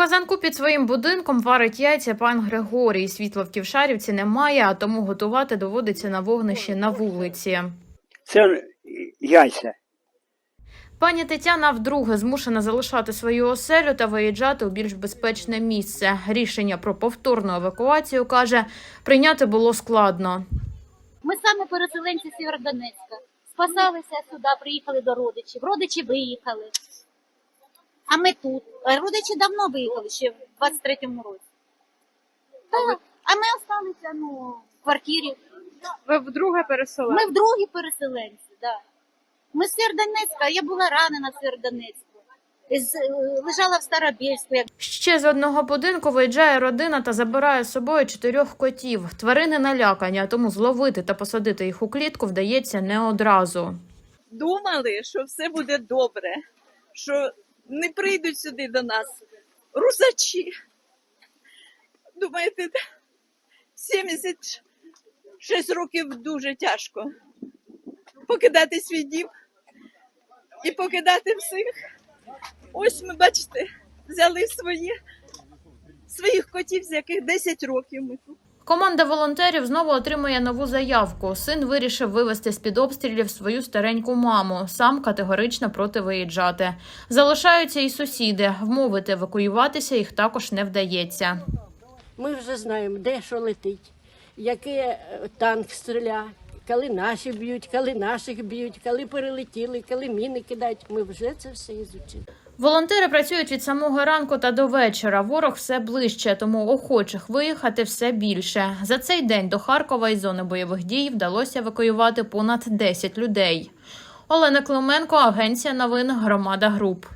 казанку під своїм будинком варить яйця пан Григорій. Світла в Ківшарівці немає, а тому готувати доводиться на вогнищі на вулиці. Це яйця. Пані Тетяна вдруге змушена залишати свою оселю та виїжджати у більш безпечне місце. Рішення про повторну евакуацію каже, прийняти було складно. Ми саме переселенці Сєвєродонецька. Спасалися сюди, приїхали до родичів. Родичі виїхали. А ми тут. Родичі давно виїхали, ще в 23-му році. Так. А ми залишилися ну, в квартирі. Ви вдруге переселили? Ми вдругі переселенці, да. Ми з Сєвєродонецька, я була ранена в Сєвєродонецьку. З- е, Лежала в Старобільську, як Ще з одного будинку виїжджає родина та забирає з собою чотирьох котів. Тварини налякані, а тому зловити та посадити їх у клітку вдається не одразу. думали, що все буде добре, що не прийдуть сюди до нас русачі. Думаєте, 76 років дуже тяжко покидати свій дім і покидати всіх. Ось ми, бачите, взяли свої, своїх котів, з яких 10 років ми тут. Команда волонтерів знову отримує нову заявку. Син вирішив вивезти з під обстрілів свою стареньку маму. Сам категорично проти виїжджати. Залишаються і сусіди. Вмовити евакуюватися їх також не вдається. Ми вже знаємо, де що летить, який е, танк стріляє, коли наші б'ють, коли наших б'ють, коли перелетіли, коли міни кидають. Ми вже це все ізучили. Волонтери працюють від самого ранку та до вечора. Ворог все ближче, тому охочих виїхати все більше. За цей день до Харкова із зони бойових дій вдалося евакуювати понад 10 людей. Олена Клименко, агенція новин Громада Груп.